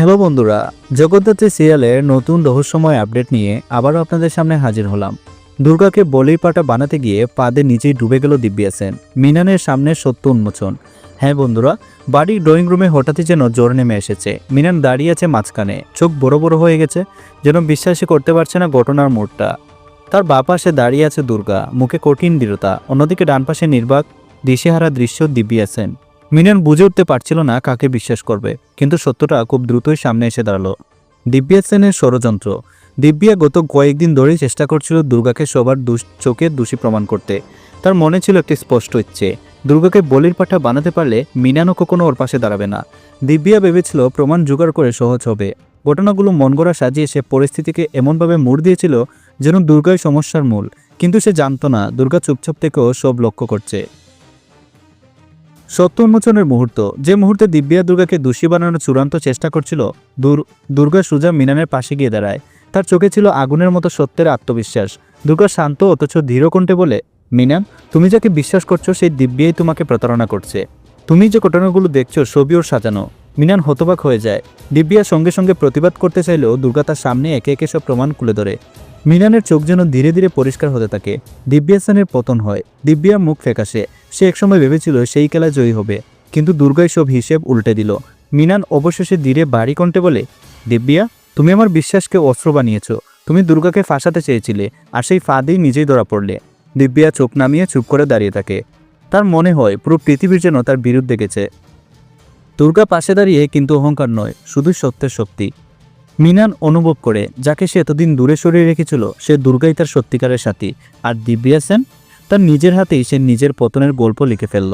Hello বন্ধুরা, জগদ্ধাত্রী সিরিয়ালের নতুন রহস্যময় আপডেট নিয়ে আবারও আপনাদের সামনে হাজির হলাম। দুর্গাকে বলির পাটা বানাতে গিয়ে পাদে নিচেই ডুবে গেল দিব্যাসেন মিনানের সামনে সত্য উন্মোচন। হ্যাঁ বন্ধুরা, বাড়ির ড্রয়িং রুমে হঠাৎই যেন জোর নেমে এসেছে। মিনান দাঁড়িয়ে আছে মাঝখানে। চোখ বড় বড় হয়ে গেছে, যেন বিশ্বাসই করতে পারছে না ঘটনার মোড়টা। তার বাঁ পাশে দাঁড়িয়ে আছে দুর্গা, মুখে কঠিন দৃঢ়তা। অন্যদিকে ডান পাশে নির্বাক, দিশেহারা দৃশ্য দিব্যাসেন মিনান বুঝে উঠতে পারছিল না কাকে বিশ্বাস করবে, কিন্তু সত্যটা খুব দ্রুতই সামনে এসে দাঁড়াল। দিব্যা সেনের ষড়যন্ত্র। দিব্যা গত কয়েকদিন ধরেই চেষ্টা করছিল দুর্গাকে সবার চোখে দোষী প্রমাণ করতে। তার মনে ছিল একটি স্পষ্ট ইচ্ছে। দুর্গাকে বলির পাঠা বানাতে পারলে মিনানও কখনো ওর পাশে দাঁড়াবে না। দিব্যা ভেবেছিল প্রমাণ জোগাড় করে সহজ হবে। ঘটনাগুলো মন গড়া সাজিয়ে সে পরিস্থিতিকে এমনভাবে মোড় দিয়েছিল যেন দুর্গাই সমস্যার মূল। কিন্তু সে জানতো না, দুর্গা চুপচাপ থেকেও সব লক্ষ্য করছে। সত্য উন্মোচনের মুহূর্ত। যে মুহূর্তে দিব্যা দুর্গাকে দোষী বানানোর চূড়ান্ত চেষ্টা করছিল, দুর, দুর্গা সুজা মিনানের পাশে গিয়ে দাঁড়ায়। তার চোখে ছিল আগুনের মতো সত্যের আত্মবিশ্বাস। দুর্গা শান্ত অথচ ধীর কণ্ঠে বলে, মিনান, তুমি যাকে বিশ্বাস করছ, সেই দিব্যাই তোমাকে প্রতারণা করছে। তুমি যে ঘটনাগুলো দেখছ ছবি ওর সাজানো। মিনান হতবাক হয়ে যায়। দিব্যা সঙ্গে সঙ্গে প্রতিবাদ করতে চাইলেও দুর্গা তার সামনে একে একে সব প্রমাণ খুলে ধরে। মিনানের চোখ যেন ধীরে ধীরে পরিষ্কার হতে থাকে। দিব্যাসনের পতন হয়। দিব্যা মুখ ফেকাসে সে একসময় ভেবেছিল সেই খেলায় জয়ী হবে। কিন্তু দুর্গাই সব হিসেব উল্টে দিল। মিনান অবশেষে ধীরে বাড়ি কণ্ঠে বলে, দিব্যা, তুমি আমার বিশ্বাসকে অস্ত্র বানিয়েছ। তুমি দুর্গাকে ফাঁসাতে চেয়েছিলে, আর সেই ফাঁদেই নিজেই ধরা পড়লে দিব্যা চোখ নামিয়ে চুপ করে দাঁড়িয়ে থাকে। তার মনে হয় পুরো পৃথিবীর যেন তার বিরুদ্ধে গেছে। দুর্গা পাশে দাঁড়িয়ে কিন্তু অহংকার নয়, শুধু সত্যের শক্তি। মিনান অনুভব করে, যাকে সে এতদিন দূরে সরিয়ে রেখেছিল, সে দুর্গাই তার সত্যিকারের সাথী। আর দিব্যা সেন, তার নিজের হাতেই সে নিজের পতনের গল্প লিখে ফেলল।